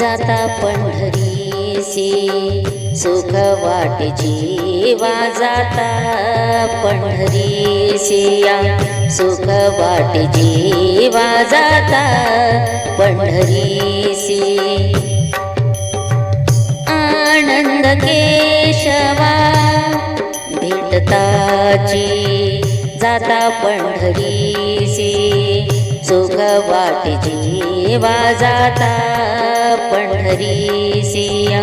जाता पंढरीसी सुख वाट जीवा जाता पंढरीसिया सुख वाट जीवा जाता पंढरीसी आनंद केशवा भेटताची जाता पंढरीसी सुख वाट जीवा जाता पंढरीसिया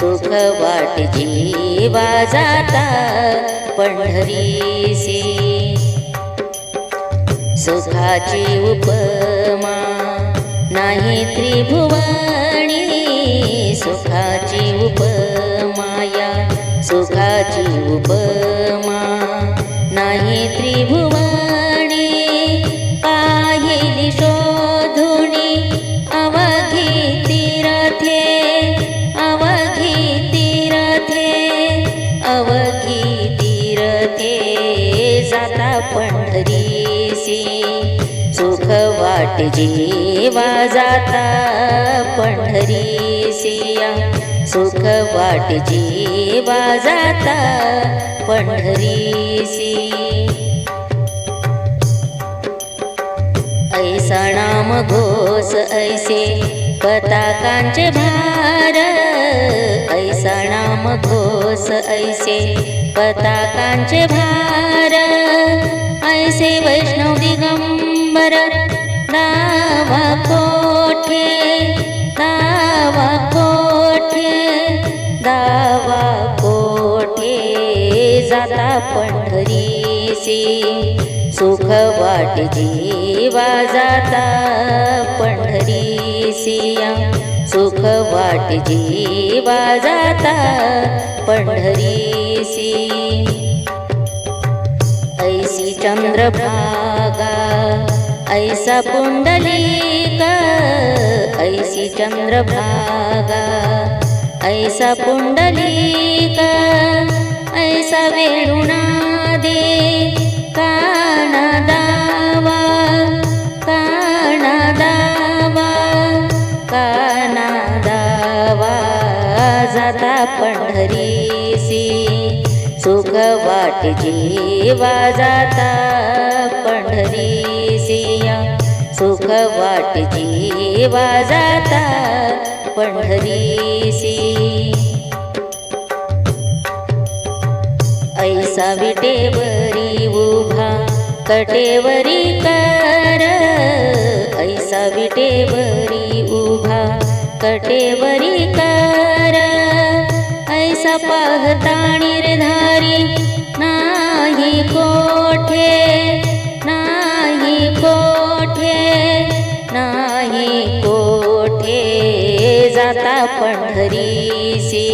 सुख वाट जीवा जाता पंढरीसी सुखाची उपमा नाही त्रिभुवाणी सुखाची उपमाया सुखाची उपमा नाही त्रिभुवा अवघी तीरते जाता पंढरीसी सुख वाट जीवा जाता पंढरीसिया सुख वाट जीवा जाता पंढरीसी ऐसा नाम घोष ऐसे पताकांचे भार घोष ऐसे पताकांचे भार ऐसे वैष्णव दिगंबर दावा कोठे दावा कोठे दावा कोठे जाता पंढरीसी सुख वाट जीवा जाता पंढरीसिया सुख वाट जीवा जाता पंढरीसी ऐसी चंद्रभागा ऐसा पुंडलिक ऐसी चंद्रभागा ऐसा पुंडलिक ऐसा वेणुनादे वाट जीवा जाता पंढरीसिया सुख वाट जीवा जाता पंढरीसी ऐसा विटेवरी उभा कटेवरी कर ऐसा विटेवरी उभा कटेवरी कर ऐसा पाहता निर्धार जाता पंढरीसी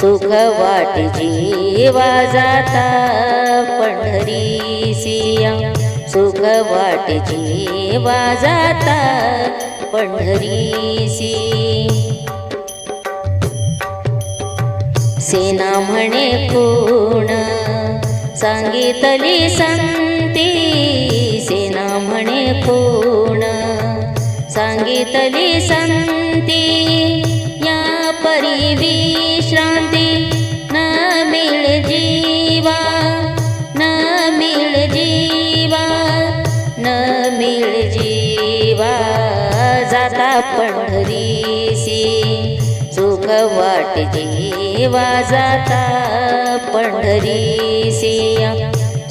सुख वाट जीवा जाता पंढरीसी सुख वाट जीवा जाता पंढरीसी सेना म्हणे पूर्ण सांगितली संती सेना म्हणे पूर्ण सांगितली संती या परी विश्रांती न मिळ जीवा न मिळ जीवा न मिळ जीवा जाता पंढरीसी सुख वाट जीवा जाता पंढरीसिया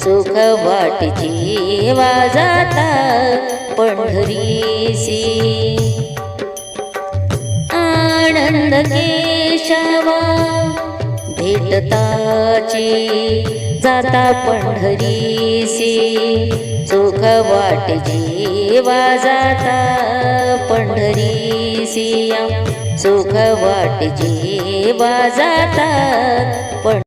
सुख वाट जीवा जाता ऐसी आनंद केशवा भेटताची जाता पंढरीसी सुख वाट जीवा जाता पंढरीसी सुख वाट जीवा जाता पण